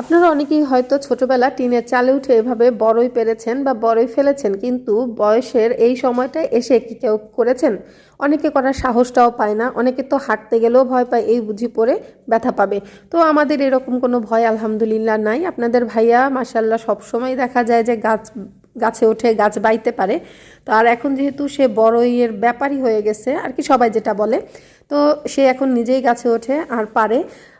আপনারা অনেকেই হয়তো ছোটবেলা টিনের চালে উঠে এভাবে বড়ই পেরেছেন বা বড়ই ফেলেছেন, কিন্তু বয়সের এই সময়টায় এসে কি কেউ করেছেন? অনেকে করার সাহসটাও পায় না, অনেকে তো হাঁটতে গেলেও ভয় পায়, এই বুঝি পড়ে ব্যথা পাবে। তো আমাদের এরকম কোনো ভয় আলহামদুলিল্লাহ নাই। আপনাদের ভাইয়া মাসাল্লাহ সবসময় দেখা যায় যে গাছ, গাছে ওঠে গাছ বাইতে পারে। তো আর এখন যেহেতু সে বড়ইয়ের ব্যাপারই হয়ে গেছে, আর কি সবাই যেটা বলে তো সে এখন নিজেই গাছে ওঠে আর পারে।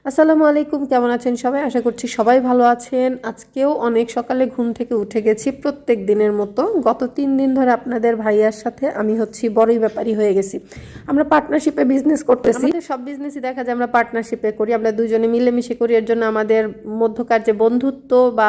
আসসালামু আলাইকুম, কেমন আছেন সবাই? আশা করছি সবাই ভালো আছেন। আজকেও অনেক সকালে ঘুম থেকে উঠে গেছি প্রত্যেক দিনের মতো। গত তিন দিন ধরে আপনাদের ভাইয়ার সাথে আমি হচ্ছি বড়ই ব্যাপারী হয়ে গেছি। আমরা পার্টনারশিপে বিজনেস করতেছি। সব বিজনেসই দেখা যায় আমরা পার্টনারশিপে করি। আমরা দুজনে মিলেমিশে করি। এর জন্য আমাদের মধ্যকার যে বন্ধুত্ব বা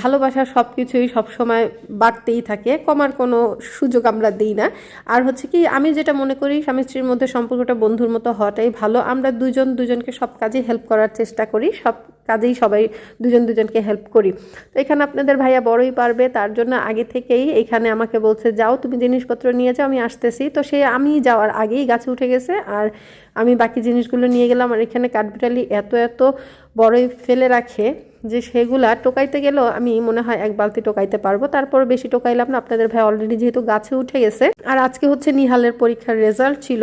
ভালোবাসা সব কিছুই সবসময় বাড়তেই থাকে। কমার কোনো সুযোগ আমরা দিই না। আর হচ্ছে কি, আমি যেটা মনে করি স্বামী স্ত্রীর মধ্যে সম্পর্কটা বন্ধুর মতো হওয়াটাই ভালো। আমরা দুজন দুজনকে সব কাজে হেল্প করার চেষ্টা করি, সব কাজেই সবাই দুজন দুজনকে হেল্প করি। তো এখানে আপনাদের ভাইয়া বড়ই পারবে, তার জন্য আগে থেকেই এখানে আমাকে বলছে, যাও, তুমি জিনিসপত্র নিয়ে যাও, আমি আসতেছি। তো সে আমি যাওয়ার আগেই গাছে উঠে গেছে, আর আমি বাকি জিনিসগুলো নিয়ে গেলাম। আর এখানে কাঠবিটালি এত এত বড়ই ফেলে রাখে যে সেগুলা টোকাইতে গেলেও আমি মনে হয় এক বালতি টোকাইতে পারব। তারপর বেশি টোকাইলাম না। আপনাদের ভাই অলরেডি যেহেতু গাছে উঠে গেছে। আর আজকে হচ্ছে নিহালের পরীক্ষার রেজাল্ট ছিল।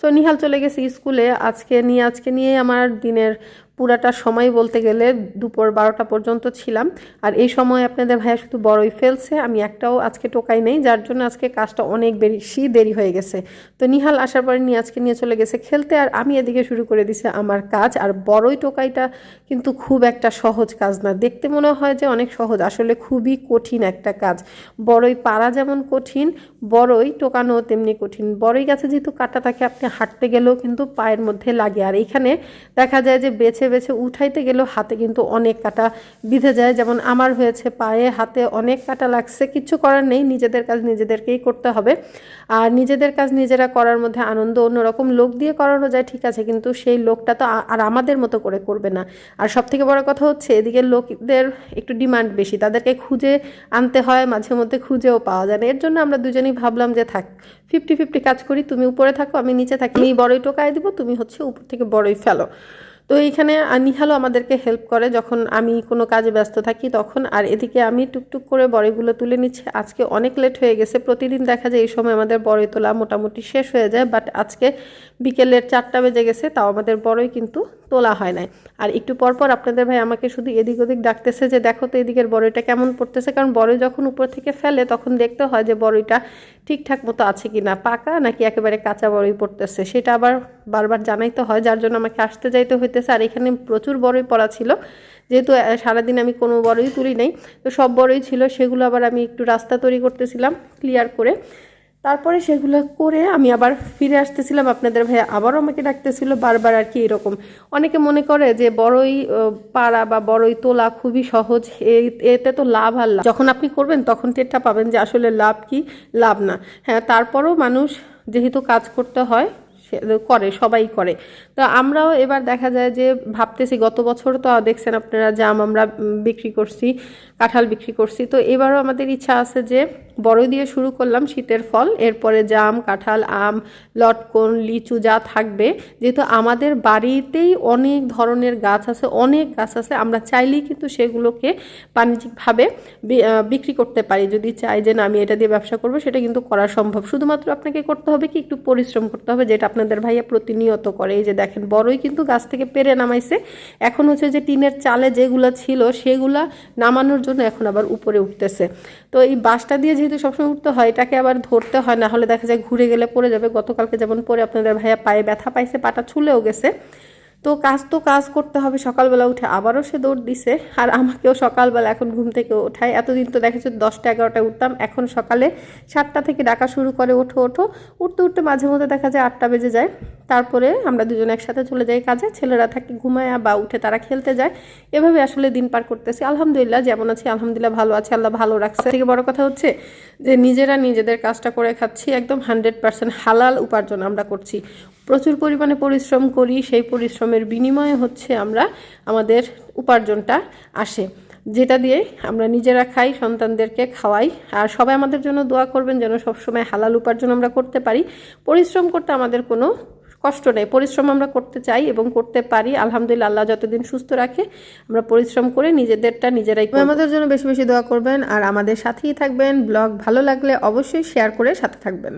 সো নিহাল চলে গেছে স্কুলে আজকে নিয়ে আজকে নিয়ে আমার দিনের পুরাটা সময় বলতে গেলে দুপুর বারোটা পর্যন্ত ছিলাম। আর এই সময় আপনাদের ভাইয়া শুধু বড়ই ফেলছে, আমি একটাও আজকে টোকাই নেই, যার জন্য আজকে কাজটা অনেক বেশি দেরি হয়ে গেছে। তো নিহাল আসার পরে নিয়ে আজকে নিয়ে চলে গেছে খেলতে, আর আমি এদিকে শুরু করে দিছে আমার কাজ। আর বড়ই টোকাইটা কিন্তু খুব একটা সহজ কাজ না। দেখতে মনে হয় যে অনেক সহজ, আসলে খুবই কঠিন একটা কাজ। বড়ই পাড়া যেমন কঠিন, বড়ই টোকানো তেমনি কঠিন। বড়ই গাছে যেহেতু কাটা থাকে, আপনি হাঁটতে গেলেও কিন্তু পায়ের মধ্যে লাগে। আর এখানে দেখা যায় যে বেছে বেছে উঠাইতে গেলেও হাতে কিন্তু অনেক কাটা বিঁধে যায়। যেমন আমার হয়েছে পায়ে হাতে অনেক কাটা লাগছে, কিছু করার নেই, নিজেদের কাজ নিজেদেরকেই করতে হবে। আর নিজেদের কাজ নিজেরা করার মধ্যে আনন্দ অন্যরকম, লোক দিয়ে করানো যায়, ঠিক আছে, কিন্তু সেই লোকটা তো আর আমাদের মতো করে করবে না। আর সব থেকে বড় কথা হচ্ছে, এদিকে লোকদের একটু ডিমান্ড বেশি, তাদেরকে খুঁজে আনতে হয়, মাঝে মধ্যে খুঁজেও পাওয়া যায় না। এর জন্য আমরা দুজনেই ভাবলাম যে, থাক, ফিফটি ফিফটি কাজ করি, তুমি উপরে থাকো, আমি নিচে থাকি, আমি বড়ই টোকায় দিব, তুমি হচ্ছে উপর থেকে বড়ই ফেলো। তো এইখানে নিহালও আমাদেরকে হেল্প করে যখন আমি কোনো কাজে ব্যস্ত থাকি তখন। আর এদিকে আমি টুকটুক করে বড়িগুলো তুলে নিচ্ছি। আজকে অনেক লেট হয়ে গেছে। প্রতিদিন দেখা যায় এই সময় আমাদের বড়ই তোলা মোটামুটি শেষ হয়ে যায়। বাট আজকে বিকেলের চারটা বেজে গেছে, তাও আমাদের বড়ই কিন্তু তোলা হয় নাই। আর একটু পর পর আপনাদের ভাই আমাকে শুধু এদিক ওদিক ডাকতেছে যে, দেখো তো এদিকের বড়ইটা কেমন পড়তেছে? কারণ বড়ই যখন উপর থেকে ফেলে, তখন দেখতে হয় যে, বড়ইটা ঠিকঠাক মতো আছে কি না, পাকা নাকি একেবারে কাঁচা বড়ই পড়তেছে। সেটা আবার বারবার জানাইতে হয়, যার জন্য আমাকে আসতে যাইতে হইতেছে। আর এখানে প্রচুর বড়ই পড়া ছিল। যেহেতু সারাদিন আমি কোনো বড়ই তুলি নাই। তো সব বড়ই ছিল, সেগুলো আবার আমি একটু রাস্তা তৈরি করতেছিলাম ক্লিয়ার করে। তারপরে সেগুলো করে আমি আবার ফিরে আসতেছিলাম। আপনাদের ভাইয়া আবারও আমাকে ডাকতেছিল বারবার আর কি এরকম। অনেকে মনে করে যে বড়ই পাড়া বা বড়ই তোলা খুবই সহজ। এতে তো লাভ আর লাভ। যখন আপনি করবেন তখন টেরটা পাবেন যে আসলে লাভ কি? লাভ না। হ্যাঁ তারপরও মানুষ যেহেতু কাজ করতে হয় করে, সবাই করে। তো আমরাও এবার দেখা যায় যে ভাবতেছি গত বছর তো দেখছেন আপনারা জাম আমরা বিক্রি করছি, কাঁঠাল বিক্রি করছি। তো এবারও আমাদের ইচ্ছা আছে যে বড় দিয়ে শুরু করলাম শীতের ফল। এরপরে জাম, কাঁঠাল, আম, লটকন, লিচু যা থাকবে। যেহেতু আমাদের বাড়িতেই অনেক ধরনের গাছ আছে, অনেক গাছ আছে, আমরা চাইলেই কিন্তু সেগুলোকে বাণিজ্যিকভাবে বিক্রি করতে পারি। যদি চাই যে না, আমি এটা দিয়ে ব্যবসা করব, সেটা কিন্তু করা সম্ভব। শুধুমাত্র আপনাকে করতে হবে কি, একটু পরিশ্রম করতে হবে, যেটা আপনাদের ভাইয়া প্রতিনিয়ত করে। এই যে দেখেন, বড়ই কিন্তু গাছ থেকে পেরে নামাইছে। এখন হচ্ছে যে টিনের চালে যেগুলো ছিল, সেগুলা নামানোর জন্য এখন আবার উপরে উঠতেছে। তো এই বাঁশটা দিয়ে যেহেতু সবসময় উঠতে হয়, এটাকে আবার ধরতে হয়, না হলে দেখা যায় ঘুরে গেলে পড়ে যাবে। গতকালকে যেমন পরে আপনাদের ভাইয়া পায়ে ব্যথা পাইছে, পাটা ছুলেও গেছে। তো কাজ তো কাজ করতে হবে, সকালবেলা উঠে আবারও সে দৌড় দিছে। আর আমাকেও সকালবেলা এখন ঘুম থেকে ওঠায়। এতদিন তো দেখা যাচ্ছে দশটা এগারোটায় উঠতাম। এখন সকালে সাতটা থেকে ডাকা শুরু করে ওঠো ওঠো। উঠতে উঠতে মাঝে মধ্যে দেখা যায় আটটা বেজে যায়। তারপরে আমরা দুজন একসাথে চলে যাই কাজে। ছেলেরা থাকে ঘুমায় বা উঠে তারা খেলতে যায়। এভাবে আসলে দিন পার করতেছি। আলহামদুলিল্লাহ, যেমন আছি, আলহামদুলিল্লাহ ভালো আছে, আল্লাহ ভালো রাখছে। থেকে বড় কথা হচ্ছে যে নিজেরা নিজেদের কাজটা করে খাচ্ছি। একদম হান্ড্রেড পার্সেন্ট হালাল উপার্জন আমরা করছি। প্রচুর পরিমাণে পরিশ্রম করি, সেই পরিশ্রমের বিনিময়ে হচ্ছে আমরা আমাদের উপার্জনটা আসে। যেটা দিয়ে আমরা নিজেরা খাই, সন্তানদেরকে খাওয়াই, আর সবাই আমাদের জন্য দোয়া করবেন যেন সবসময় হালাল উপার্জন আমরা করতে পারি। পরিশ্রম করতে আমাদের কোনো কষ্ট নেই। পরিশ্রম আমরা করতে চাই এবং করতে পারি। আলহামদুলিল্লাহ, আল্লাহ যতদিন সুস্থ রাখে, আমরা পরিশ্রম করে নিজেদেরটা নিজেরাই আমাদের জন্য বেশি বেশি দোয়া করবেন, আর আমাদের সাথেই থাকবেন। ব্লগ ভালো লাগলে অবশ্যই শেয়ার করে সাথে থাকবেন।